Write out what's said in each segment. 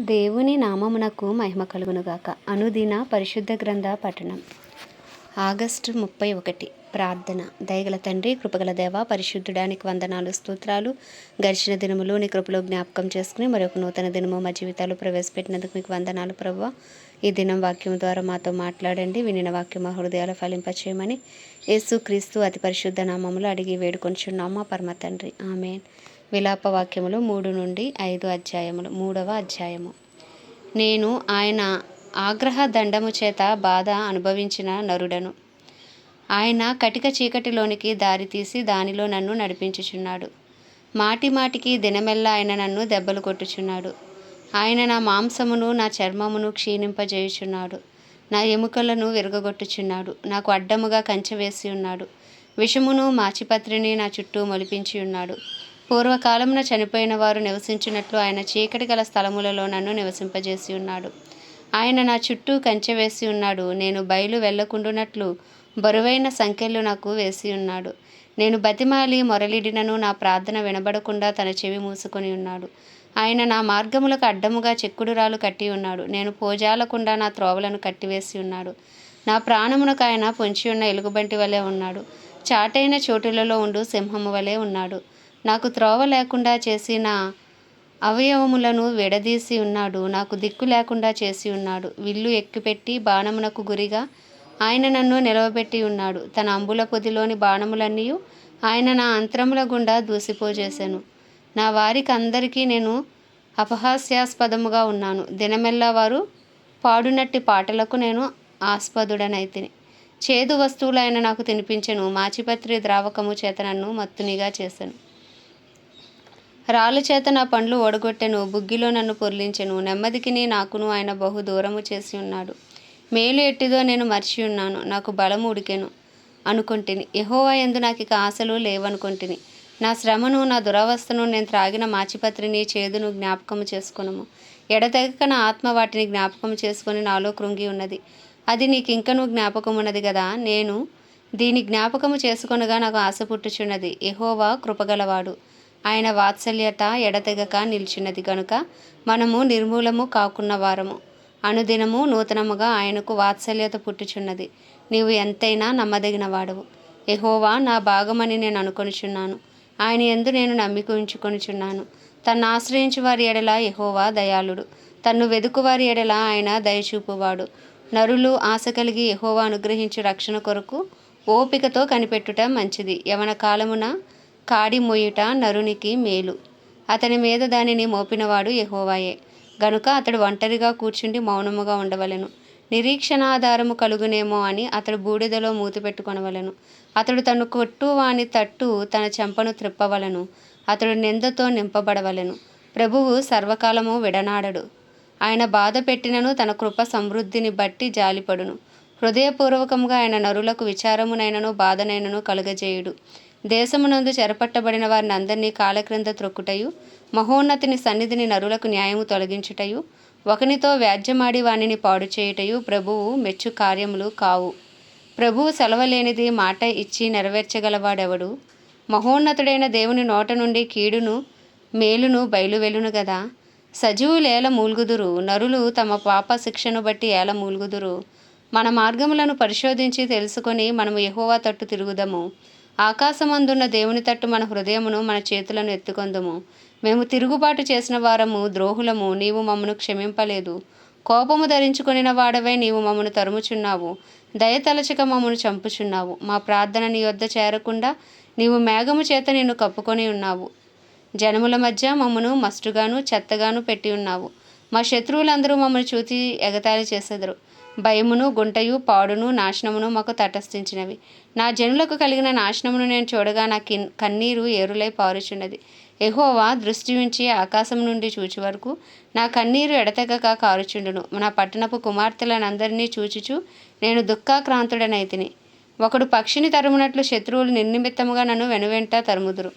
దేవుని నామమునకు మహిమ కలుగునుగాక. అనుదిన పరిశుద్ధ గ్రంథ పఠనం. ఆగస్టు ముప్పై ఒకటి. ప్రార్థన. దయగల తండ్రి కృపగల దేవ పరిశుద్ధుడానికి వందనాలు స్తోత్రాలు. గడిచిన దినములు నీ కృపలో జ్ఞాపకం చేసుకుని మరొక నూతన దినము మా జీవితాలు ప్రవేశపెట్టినందుకు మీకు వందనాలు ప్రభు ఈ దినం వాక్యం ద్వారా మాతో మాట్లాడండి. వినిన వాక్యం మా హృదయాలు ఫలింపచేయమని యేసు క్రీస్తు అతి పరిశుద్ధ నామములు అడిగి వేడుకొంచున్నాము మా పరమ తండ్రి. ఆమెన్. విలాప వాక్యములు మూడు నుండి ఐదు అధ్యాయములు మూడవ అధ్యాయము. నేను ఆయన ఆగ్రహ దండము చేత బాధ అనుభవించిన నరుడను. ఆయన కటిక చీకటిలోనికి దారి తీసి దానిలో నన్ను నడిపించుచున్నాడు. మాటి మాటికి దినమెల్లా ఆయన నన్ను దెబ్బలు కొట్టుచున్నాడు. ఆయన నా మాంసమును నా చర్మమును క్షీణింపజేయుచున్నాడు. నా ఎముకలను విరగగొట్టుచున్నాడు. నాకు అడ్డముగా కంచె వేసి ఉన్నాడు. విషమును మాచిపత్రిని నా చుట్టూ మొలిపించి ఉన్నాడు. పూర్వకాలమున చనిపోయిన వారు నివసించినట్లు ఆయన చీకటి గల స్థలములలో నన్ను నివసింపజేసి ఉన్నాడు. ఆయన నా చుట్టూ కంచె వేసి ఉన్నాడు. నేను బయలు వెళ్ళకుండునట్లు బరువైన సంఖ్యలు నాకు వేసి ఉన్నాడు. నేను బతిమాలి మొరలిడినను నా ప్రార్థన వినబడకుండా తన చెవి మూసుకొని ఉన్నాడు. ఆయన నా మార్గములకు అడ్డముగా చెక్కుడురాలు కట్టి ఉన్నాడు. నేను పోజాలకుండా నా త్రోవలను కట్టివేసి ఉన్నాడు. నా ప్రాణమునకు ఆయన పొంచి ఉన్న ఎలుగుబంటి వలె ఉన్నాడు. చాటైన చోటులలో ఉండు సింహము వలె ఉన్నాడు. నాకు త్రోవ లేకుండా చేసి నా అవయవములను విడదీసి ఉన్నాడు. నాకు దిక్కు లేకుండా చేసి ఉన్నాడు. విల్లు ఎక్కిపెట్టి బాణమునకు గురిగా ఆయన నన్ను నిలవబెట్టి ఉన్నాడు. తన అంబుల పొదిలోని బాణములన్నీ ఆయన నా అంతరముల గుండా దూసిపోజేశాను నా వారికి అందరికీ నేను అపహాస్యాస్పదముగా ఉన్నాను. దినమెల్లా వారు పాడునట్టి పాటలకు నేను ఆస్పదుడనైతిని. చేదు వస్తువులు ఆయన నాకు తినిపించను. మాచిపత్రి ద్రావకము చేత నన్ను మత్తునిగా చేశాను రాళ్ళు చేత నా పండ్లు ఓడగొట్టెను బుగ్గిలో నన్ను పొర్లించెను. నెమ్మదికిని నాకును ఆయన బహు దూరము చేసి ఉన్నాడు. మేలు ఎట్టిదో నేను మర్చి ఉన్నాను. నాకు బలము ఉడికెను అనుకుంటుని. యహోవా ఎందు నాకు ఇక ఆశలు లేవనుకుంటుని. నా శ్రమను నా దురవస్థను నేను త్రాగిన మాచిపత్రిని చేదును జ్ఞాపకము చేసుకునము. ఎడతెగక నా ఆత్మ వాటిని జ్ఞాపకం చేసుకుని నాలో కృంగి ఉన్నది. అది నీకు ఇంకనూ జ్ఞాపకం ఉన్నది కదా నేను దీని జ్ఞాపకము చేసుకొనగా నాకు ఆశ పుట్టుచున్నది. యహోవా కృపగలవాడు. ఆయన వాత్సల్యత ఎడతెగక నిలిచినది గనుక మనము నిర్మూలము కాకున్న వారము. అనుదినము నూతనముగా ఆయనకు వాత్సల్యత పుట్టుచున్నది. నీవు ఎంతైనా నమ్మదగిన వాడవు ఎహోవా నా భాగమని నేను అనుకొనిచున్నాను. ఆయన ఎందు నేను నమ్మిక ఉంచుకొనిచున్నాను. తన్ను ఆశ్రయించు వారి ఎడల ఎహోవా దయాళుడు. తన్ను వెదుకు వారి ఎడల ఆయన దయచూపువాడు. నరులు ఆశ కలిగి ఎహోవా అనుగ్రహించు రక్షణ కొరకు ఓపికతో కనిపెట్టుట మంచిది. యవన కాలమున కాడి మోయుట నరునికి మేలు. అతని మీద దానిని మోపినవాడు యహోవాయే. గనుక అతడు ఒంటరిగా కూర్చుండి మౌనముగా ఉండవలెను. నిరీక్షణాధారము కలుగునేమో అని అతడు బూడిదలో మూతి పెట్టుకొనవలెను. అతడు తను కొట్టు వాని తట్టు తన చెంపను త్రిప్పవలను. అతడు నిందతో నింపబడవలెను. ప్రభువు సర్వకాలము విడనాడడు. ఆయన బాధ పెట్టినను తన కృప సమృద్ధిని బట్టి జాలిపడును. హృదయపూర్వకంగా ఆయన నరులకు విచారమునైనను బాధనైనను కలుగజేయుడు. దేశమునందు చెరపట్టబడిన వారిని అందరినీ కాలక్రింద త్రొక్కుటయు మహోన్నతిని సన్నిధిని నరులకు న్యాయము తొలగించుటయు ఒకనితో వ్యాజ్యమాడి వానిని పాడు చేయుటయు ప్రభువు మెచ్చు కార్యములు కావు. ప్రభువు సెలవలేనిది మాట ఇచ్చి నెరవేర్చగలవాడెవడు? మహోన్నతుడైన దేవుని నోట నుండి కీడును మేలును బయలువెలును గదా? సజీవులేల మూల్గుదురు నరులు తమ పాప శిక్షను బట్టి ఏల మూల్గుదురు? మన మార్గములను పరిశోధించి తెలుసుకొని మనము ఎహోవా తట్టు తిరుగుదము. ఆకాశమందున్న దేవుని తట్టు మన హృదయమును మన చేతులను ఎత్తుకొందుము. మేము తిరుగుబాటు చేసిన వారము ద్రోహులము నీవు మమ్మను క్షమింపలేదు. కోపము ధరించుకొనిన వాడవై నీవు మమ్మను తరుముచున్నావు. దయతలచక మమ్మను చంపుచున్నావు. మా ప్రార్థన నీ వద్ద చేరకుండా నీవు మేఘము చేత నిన్ను కప్పుకొని ఉన్నావు. జనముల మధ్య మమ్మను మస్టుగాను చెత్తగాను పెట్టి ఉన్నావు. మా శత్రువులందరూ మమ్మల్ని చూచి ఎగతాళి చేసెదరు. భయమును గుంటయు పాడును నాశనమును మాకు తటస్థించినవి. నా జనులకు కలిగిన నాశనమును నేను చూడగా నా కిన్ కన్నీరు ఏరులై పారుచున్నది. ఎహోవా దృష్టి ఉంచి ఆకాశం నుండి చూచి వరకు నా కన్నీరు ఎడతెగక కారుచుండును. నా పట్టణపు కుమార్తెలనందరినీ చూచుచు నేను దుఃఖాక్రాంతుడనైతిని. ఒకడు పక్షిని తరుమునట్లు శత్రువులు నిర్నిమిత్తముగా నన్ను వెనువెంట తరుముదురు.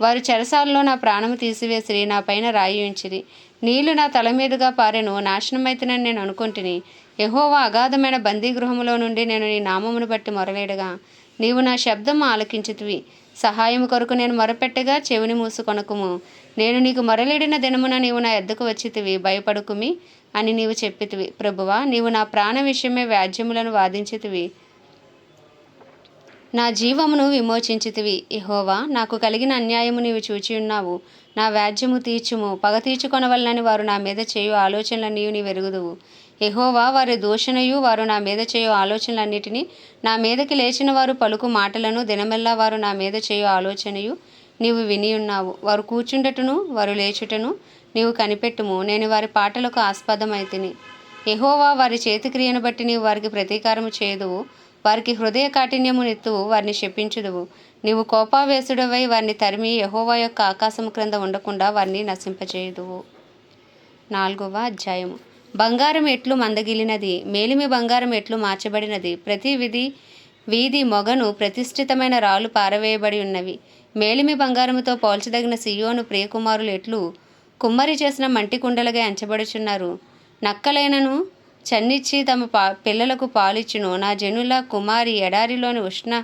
వారు చెరసాలలో నా ప్రాణము తీసివేసిరి నా పైన రాయి ఉంచిరి. నీళ్ళు నా తల మీదుగా పారెను నాశనమైతేనని నేను అనుకుంటుని. యహోవా అగాధమైన బందీగృహములో నుండి నేను నీ నామమును బట్టి మొరలేడగా నీవు నా శబ్దము ఆలకించితివి. సహాయము కొరకు నేను మొరపెట్టగా చెవిని మూసుకొనకుము నేను నీకు మొరలిడిన దినమున నీవు నా ఎద్దకు వచ్చితివి భయపడుకుమి అని నీవు చెప్పితివి. ప్రభువా నీవు నా ప్రాణ విషయమే వ్యాజ్యములను వాదించితివి. నా జీవమును విమోచించితివి. ఇహోవా నాకు కలిగిన అన్యాయము నీవు చూచి ఉన్నావు. నా వ్యాజ్యము తీర్చుము. పగ తీర్చుకొనవలనని వారు నా మీద చేయు ఆలోచనలన్నీ నీవు నీ వెరుగుదువు. ఎహోవా వారి దూషణయు వారు నా మీద చేయు ఆలోచనలన్నిటినీ నా మీదకి లేచిన వారు పలుకు మాటలను దినమెల్లా వారు నా మీద చేయు ఆలోచనయు నీవు విని ఉన్నావు. వారు కూర్చుండటను వారు లేచుటను నీవు కనిపెట్టుము. నేను వారి పాటలకు ఆస్పదమైతిని. ఎహోవా వారి చేతిక్రియను బట్టి నీవు వారికి ప్రతీకారము చేయదువు. వారికి హృదయ కాఠిన్యము నెత్తువు వారిని శపించుదువు. నీవు కోపావేశుడవై వారిని తరిమి యహోవా యొక్క ఆకాశము క్రింద ఉండకుండా వారిని నశింపచేయుదువు. నాలుగవ అధ్యాయము. బంగారం ఎట్లు మందగిలినది మేలిమి బంగారం ఎట్లు మార్చబడినది ప్రతి విధి వీధి మొగను ప్రతిష్ఠితమైన రాళ్ళు పారవేయబడి ఉన్నవి. మేలిమి బంగారముతో పోల్చదగిన సియోను ప్రియకుమారులు ఎట్లు కుమ్మరి చేసిన మంటి కుండలుగా ఎంచబడుచున్నారు. నక్కలైనను చన్నిచ్చి తమ పా పిల్లలకు పాలిచ్చును. నా జనుల కుమారి ఎడారిలోని ఉష్ణ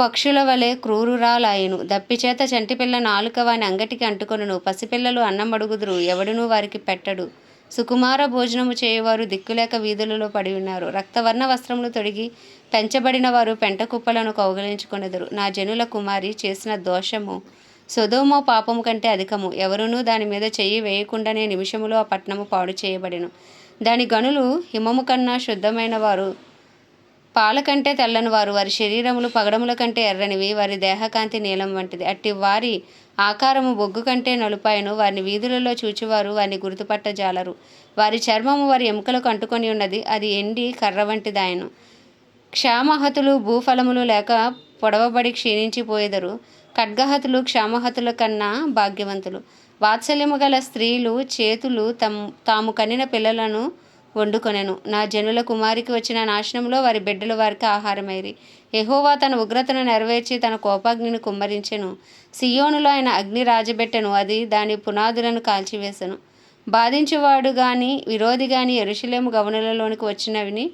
పక్షుల వలె క్రూరురాలాయను. దప్పిచేత చంటిపిల్ల నాలుక వాని అంగటికి అంటుకొనును. పసిపిల్లలు అన్నం అడుగుదురు. ఎవడునూ వారికి పెట్టడు. సుకుమార భోజనము చేయవారు దిక్కులేక వీధులలో పడి ఉన్నారు. రక్తవర్ణ వస్త్రములు తొడిగి పెంచబడిన వారు పెంట కుప్పలను కౌగలించుకొనెదరు. నా జనుల కుమారి చేసిన దోషము సుధోమో పాపము కంటే అధికము. ఎవరునూ దాని మీద చెయ్యి వేయకుండానే నిమిషములో ఆ పట్టణము పాడు చేయబడెను. దాని గనులు హిమము కన్నా శుద్ధమైన వారు పాల కంటే తెల్లని వారు. వారి శరీరములు పగడముల కంటే ఎర్రనివి. వారి దేహకాంతి నీలం వంటిది. అట్టి వారి ఆకారము బొగ్గు కంటే నలుపాయను. వారిని వీధులలో చూచివారు. వారిని గుర్తుపట్టజాలరు వారి చర్మము వారి ఎముకలకు అంటుకొని ఉన్నది. అది ఎండి కర్ర వంటిదాయను. క్షామహతులు భూఫలములు లేక పొడవబడి క్షీణించిపోయేదరు. ఖడ్గహతులు క్షామహతుల కన్నా భాగ్యవంతులు. వాత్సల్యము గల స్త్రీలు చేతులు తమ్ తాము కనిన పిల్లలను వండుకొనెను. నా జనుల కుమారికి వచ్చిన నాశనంలో వారి బిడ్డలు వారికి ఆహారమైరి. ఎహోవా తన ఉగ్రతను నెరవేర్చి తన కోపాగ్నిని కుమ్మరించెను. సియోనులో ఆయన అగ్ని రాజబెట్టెను. అది దాని పునాదులను కాల్చివేశను బాధించువాడు గాని విరోధి గాని ఎరుషలేము గవనులలోనికి వచ్చినవిని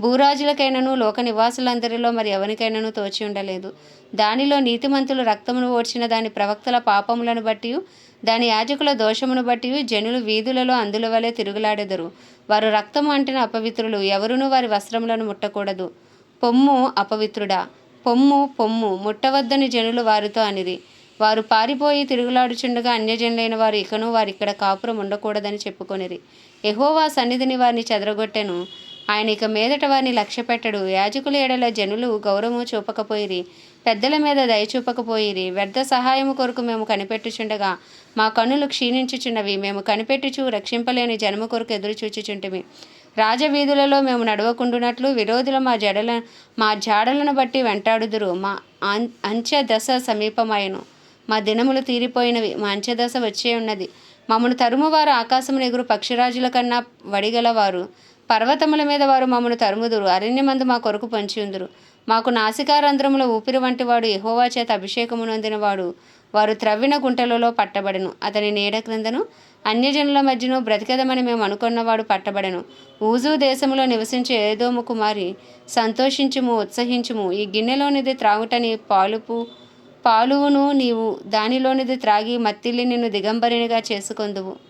భూరాజులకైనను లోక నివాసులందరిలో మరి ఎవరికైనాను తోచి ఉండలేదు. దానిలో నీతిమంతులు రక్తమును ఓడ్చిన దాని ప్రవక్తల పాపములను బట్టి దాని యాజకుల దోషమును బట్టి జనులు వీధులలో అందుల వలె తిరుగులాడెదరు. వారు రక్తము అంటిన అపవిత్రులు ఎవరునూ వారి వస్త్రములను ముట్టకూడదు. పొమ్ము అపవిత్రుడా పొమ్ము పొమ్ము ముట్టవద్దని జనులు వారితో అనిరి. వారు పారిపోయి తిరుగులాడుచుండగా అన్యజనులైన వారు ఇకను వారిక్కడ కాపురం ఉండకూడదని చెప్పుకొనిరి. ఎహోవా సన్నిధిని వారిని చెదరగొట్టెను. ఆయన ఇక మీదట వారిని లక్ష్య పెట్టడు. యాజకుల ఎడల జనులు గౌరవము చూపకపోయిరి పెద్దల మీద దయ చూపకపోయిరి. వ్యర్థ సహాయము కొరకు మేము కనిపెట్టుచుండగా మా కన్నులు క్షీణించుచున్నవి. మేము కనిపెట్టుచు రక్షింపలేని జన్మ కొరకు ఎదురు చూచుచుంటిమి. రాజవీధులలో మేము నడవకుండునట్లు విరోధుల మా జడల మా జాడలను బట్టి వెంటాడుదురు. మా అం అంచె దశ సమీపమాయను. మా దినములు తీరిపోయినవి. మా అంచెదశ వచ్చే ఉన్నది మమ్మను తరుమువారు ఆకాశమును ఎగురు పక్షిరాజుల కన్నా వడిగలవారు. పర్వతముల మీద వారు మమ్మను తరుముదురు. అరణ్యమందు మా కొరకు పొంచి ఉందురు. మాకు నాసికారంధ్రముల ఊపిరి వంటి వాడు యెహోవా చేత అభిషేకము నొందినవాడు వారు త్రవ్విన గుంటలలో పట్టబడెను. అతని నీడ క్రిందను అన్యజనుల మధ్యను బ్రతికదమని మేము అనుకున్నవాడు పట్టబడెను. ఊజు దేశములో నివసించే ఏదోము కుమారి సంతోషించుము ఉత్సహించుము. ఈ గిన్నెలోనిది త్రాగుటని పాలుపు పాలువును నీవు దానిలోనిది త్రాగి మత్తిల్లి నిన్ను దిగంబరినిగా చేసుకొందువు.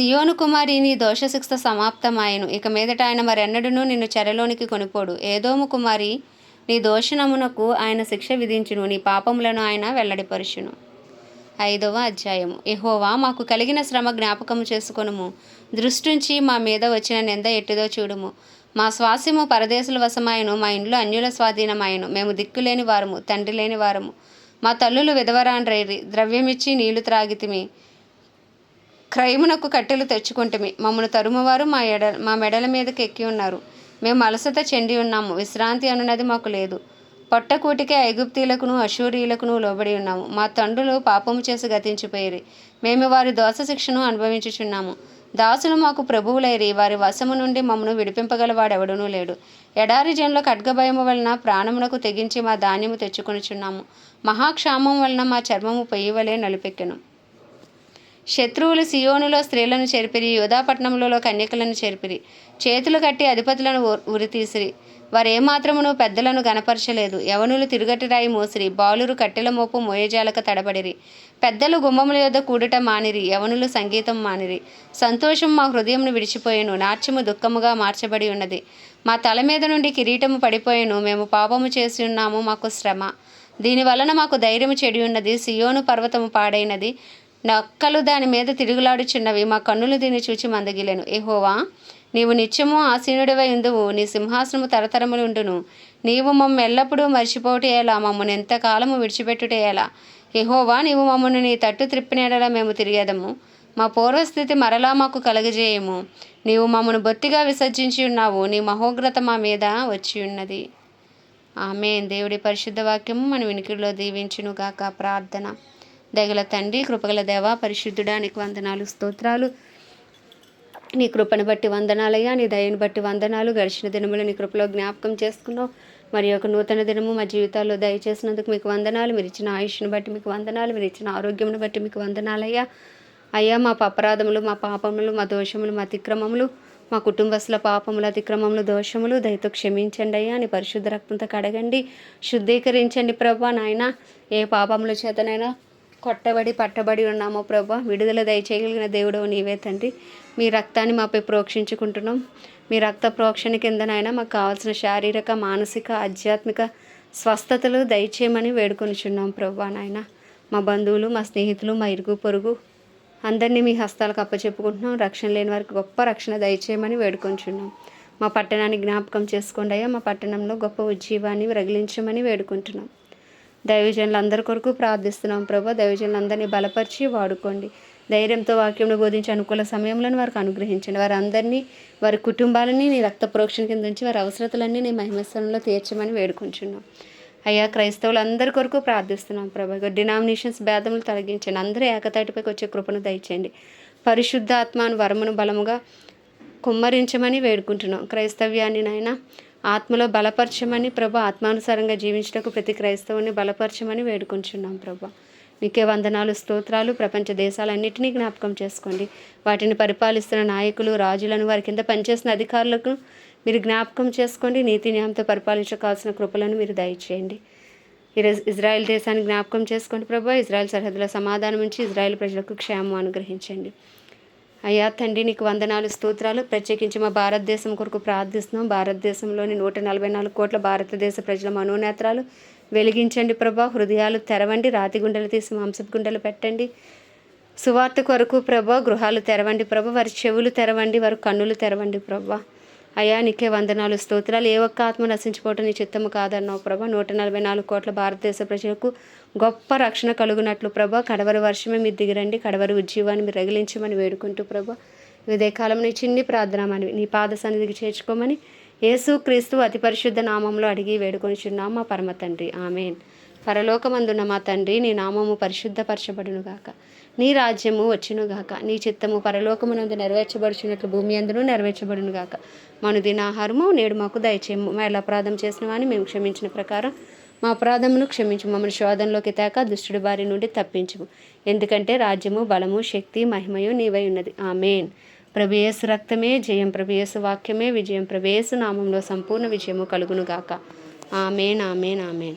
సియోను కుమారి నీ దోషశిక్ష సమాప్తమాయను. ఇక మీదట ఆయన మరెన్నడూనూ నిన్ను చెరలోనికి కొనిపోడు. ఏదోము కుమారి నీ దోషణమునకు ఆయన శిక్ష విధించును. నీ పాపములను ఆయన వెల్లడిపరుచును. ఐదవ అధ్యాయము. ఎహోవా మాకు కలిగిన శ్రమ జ్ఞాపకము చేసుకొనుము. దృష్టించి మా మీద వచ్చిన నింద ఎట్టిదో చూడుము. మా స్వాస్యము పరదేశుల వశమాయను. మా ఇంట్లో అన్యుల స్వాధీనమాయను. మేము దిక్కులేని వారము తండ్రి లేని వారము. మా తల్లులు విధవరాండ్రైరి ద్రవ్యమిచ్చి నీళ్ళు త్రాగితిమి. క్రయమునకు కట్టెలు తెచ్చుకుంటమి. మమ్మను తరుమువారు మా ఎడ మా మెడల మీదకి ఎక్కి ఉన్నారు. మేము అలసట చెంది ఉన్నాము. విశ్రాంతి అనున్నది మాకు లేదు. పొట్టకూటికే ఐగుప్తీలకును అశూరియులకును లోబడి ఉన్నాము. మా తండ్రులు పాపము చేసి గతించిపోయిరి. మేము వారి దోష శిక్షను అనుభవించుచున్నాము. దాసులు మాకు ప్రభువులైరి. వారి వశము నుండి మమ్మను విడిపింపగలవాడెవడనూ లేడు. ఎడారి జన్లో ఖడ్గభయము వలన ప్రాణమునకు తెగించి మా ధాన్యము తెచ్చుకొనిచున్నాము. మహాక్షామం వలన మా చర్మము పొయ్యి వలె నలుపెక్కెను. శత్రువులు సియోనులో స్త్రీలను చేర్పిరి యోధాపట్నములలో కన్యకలను చేర్పిరి. చేతులు కట్టి అధిపతులను ఉ- ఉరితీసిరి. వారేమాత్రమును పెద్దలను గనపరచలేదు యవనులు తిరుగటిరాయి మోసిరి. బాలురు కట్టెల మోపు మోయజాలక తడబడిరి. పెద్దలు గుమ్మముల యొద్ద కూడుట మానిరి. యవనులు సంగీతం మానిరి. సంతోషం మా హృదయంను విడిచిపోయాను. నాట్యము దుఃఖముగా మార్చబడి ఉన్నది. మా తల మీద నుండి కిరీటము పడిపోయెను. మేము పాపము చేసి ఉన్నాము మాకు శ్రమ. దీనివలన మాకు ధైర్యము చెడి ఉన్నది సియోను పర్వతము పాడైనది. నక్కలు దాని మీద తిరుగులాడుచున్నవి. మా కన్నులు దీన్ని చూచి మందగిలేను. ఎహోవా నీవు నిత్యము ఆసీనుడివై ఉందువు. నీ సింహాసనము తరతరములు ఉండును. నీవు మమ్మ ఎల్లప్పుడూ మర్చిపోటేలా మమ్మల్ని ఎంతకాలము విడిచిపెట్టుట ఏహోవా ఎహోవా నీవు మమ్మల్ని నీ తట్టు త్రిప్పినేడలా మేము తిరిగేదము. మా పూర్వస్థితి మరలా మాకు కలగజేయము. నీవు మమ్మను బొత్తిగా విసర్జించి ఉన్నావు. నీ మహోగ్రత మా మీద వచ్చి ఉన్నది. ఆమె దేవుడి పరిశుద్ధ వాక్యము మన వినికిడిలో దీవించును గాక ప్రార్థన. దయగల తండ్రి కృపగల దేవ పరిశుద్ధుడానికి వందనాలు స్తోత్రాలు. నీ కృపను బట్టి వందనాలయ్యా నీ దయను బట్టి వందనాలు. గడిచిన దినములు నీ కృపలో జ్ఞాపకం చేసుకున్నావు మరి ఒక నూతన దినము మా జీవితాల్లో దయచేసినందుకు మీకు వందనాలు. మీరు ఇచ్చిన ఆయుష్ను బట్టి మీకు వందనాలు. మీరు ఇచ్చిన ఆరోగ్యమును బట్టి మీకు వందనాలయ్యా. అయ్యా మా అపరాధములు మా పాపములు మా దోషములు మా అతిక్రమములు మా కుటుంబస్తుల పాపములు అతిక్రమములు దోషములు దయతో క్షమించండి అయ్యా. అని పరిశుద్ధ రక్తంతో కడగండి. శుద్ధీకరించండి ప్రభా నాయన. ఏ పాపముల చేతనైనా కొట్టబడి పట్టబడి ఉన్నామో ప్రభా. విడుదల దయచేయగలిగిన దేవుడు నీవే తండ్రి. మీ రక్తాన్ని మాపై ప్రోక్షించుకుంటున్నాం. మీ రక్త ప్రోక్షణ కిందనైనా మాకు కావాల్సిన శారీరక మానసిక ఆధ్యాత్మిక స్వస్థతలు దయచేయమని వేడుకొనిచున్నాం ప్రభా నాయన. మా బంధువులు మా స్నేహితులు మా ఇరుగు పొరుగు అందరినీ మీ హస్తాలకు అప్పచెప్పుకుంటున్నాం. రక్షణ లేని వారికి గొప్ప రక్షణ దయచేయమని వేడుకొంచున్నాం మా పట్టణాన్ని జ్ఞాపకం చేసుకోండి అయ్యా. మా పట్టణంలో గొప్ప ఉజ్జీవాన్ని రగిలించమని వేడుకుంటున్నాం. దైవజనులందరి కొరకు ప్రార్థిస్తున్నాం ప్రభా. దైవజనులందరినీ బలపరిచి వాడుకోండి. ధైర్యంతో వాక్యంను బోధించి అనుకూల సమయంలో వారికి అనుగ్రహించండి. వారందరినీ వారి కుటుంబాలని నీ రక్త ప్రోక్షణ కింద ఉంచి వారి అవసరతలన్నీ నీ మహిమస్థలంలో తీర్చమని వేడుకుంటున్నాం అయ్యా క్రైస్తవులందరి కొరకు ప్రార్థిస్తున్నాం ప్రభా. డినామినేషన్స్ భేదములు తొలగించండి. అందరూ ఏకతాటిపైకి వచ్చే కృపను దయచేయండి. పరిశుద్ధ ఆత్మాను వరమును బలముగా కుమ్మరించమని వేడుకుంటున్నాం. క్రైస్తవ్యాన్ని నాయన ఆత్మలో బలపరచమని ప్రభా ఆత్మానుసారంగా జీవించటకు ప్రతి క్రైస్తవుని బలపరచమని వేడుకుంటున్నాం ప్రభా. నీకే వందనాలు స్తోత్రాలు. ప్రపంచ దేశాలన్నింటినీ జ్ఞాపకం చేసుకోండి. వాటిని పరిపాలిస్తున్న నాయకులు రాజులను వారి కింద పనిచేసిన అధికారులకు మీరు జ్ఞాపకం చేసుకోండి. నీతి న్యాయంతో పరిపాలించకాల్సిన కృపలను మీరు దయచేయండి. ఈరోజు ఇజ్రాయెల్ దేశాన్ని జ్ఞాపకం చేసుకోండి ప్రభా. ఇజ్రాయెల్ సరిహద్దుల సమాధానం ఉంచి ఇజ్రాయెల్ ప్రజలకు క్షేమం అనుగ్రహించండి. అయ్యా తండ్రి నీకు వందనాలు స్తోత్రాలు. ప్రత్యేకించి మా భారతదేశం కొరకు ప్రార్థిస్తున్నాం. భారతదేశంలోని నూట నలభై నాలుగు కోట్ల భారతదేశ ప్రజల మనోనేత్రాలు వెలిగించండి ప్రభా. హృదయాలు తెరవండి. రాతి గుండెలు తీసి మాంసపు గుండెలు పెట్టండి. సువార్త కొరకు ప్రభా గృహాలు తెరవండి ప్రభా. వారి చెవులు తెరవండి వారి కన్నులు తెరవండి ప్రభా. అయ్యా నీకే వందనాలు స్తోత్రాలు. ఏ ఒక్క ఆత్మ నశించిపోవటం నీ చిత్తము కాదన్నావు ప్రభా. నూట నలభై నాలుగు కోట్ల భారతదేశ ప్రజలకు గొప్ప రక్షణ కలుగునట్లు ప్రభా. కడవరి వర్షమే మీరు దిగిరండి. కడవరి ఉజ్జీవాన్ని మీరు రగిలించమని వేడుకుంటూ ప్రభా. ఇదే కాలం నీ చిన్ని ప్రార్థన మనవి నీ పాద సన్నిధికి చేర్చుకోమని యేసు క్రీస్తు అతి పరిశుద్ధ నామంలో అడిగి వేడుకొనిచున్నాం మా పరమ తండ్రి. ఆమెన్. పరలోకమందున్న మా తండ్రి నీ నామము పరిశుద్ధపరచబడునుగాక. నీ రాజ్యము వచ్చునుగాక. నీ చిత్తము పరలోకమునందు నెరవేర్చబడుచున్నట్లు భూమి అందును నెరవేర్చబడునుగాక. మను దినాహారము నేడు మాకు దయచేయము. మా ఎలా అపరాధం చేసిన వాని మేము క్షమించిన ప్రకారం మా అపరాధమును క్షమించు మమ్మల్ని శోధనలోకి తేక దుష్టుడి బారి నుండి తప్పించుము. ఎందుకంటే రాజ్యము బలము శక్తి మహిమయు నీవై ఉన్నది. ఆమెన్. ప్రభేయసు రక్తమే జయం ప్రభేసు వాక్యమే విజయం ప్రభేసు నామంలో సంపూర్ణ విజయము కలుగునుగాక. Amen amen amen.